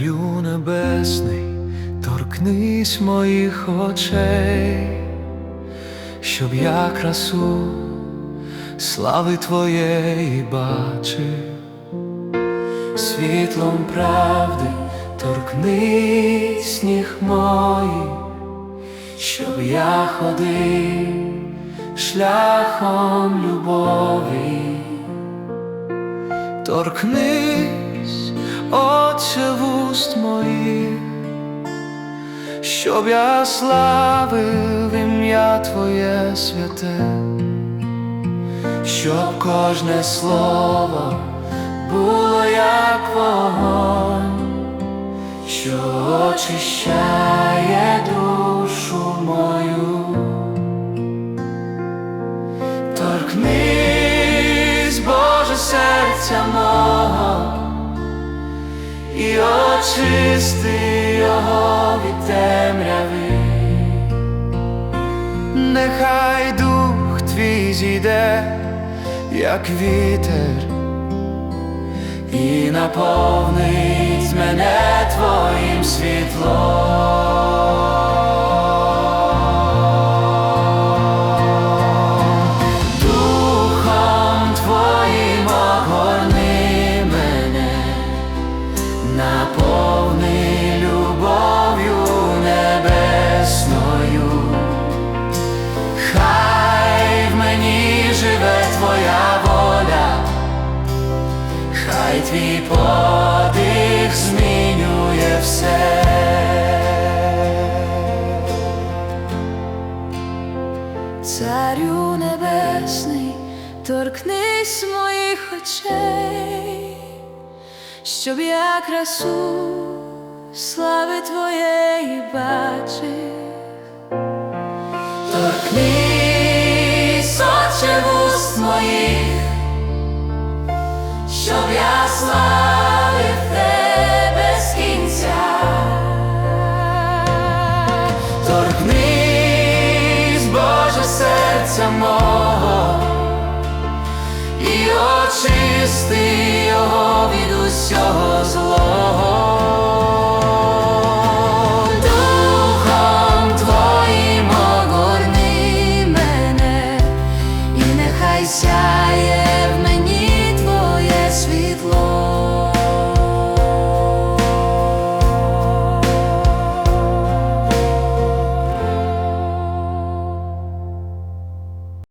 Царю Небесний, торкнись моїх очей, щоб я красу слави Твоєї бачив, світлом правди торкнись сніг моїх, щоб я ходив шляхом любові, торкнись Отче, вуст моїх, щоб я славив ім'я Твоє святе, щоб кожне слово було як вогонь, що очищає очисти його від темряви. Нехай дух твій зійде, як вітер, і наповнить мене твоїм світлом. Твій подих змінює все. Царю небесний, торкнись моїх очей, щоб я красу слави твоєї бачив. Торкнись, Отче, вуст моїх, щоб тебе з кінця. Торкнись, Боже, серця мого, і очисти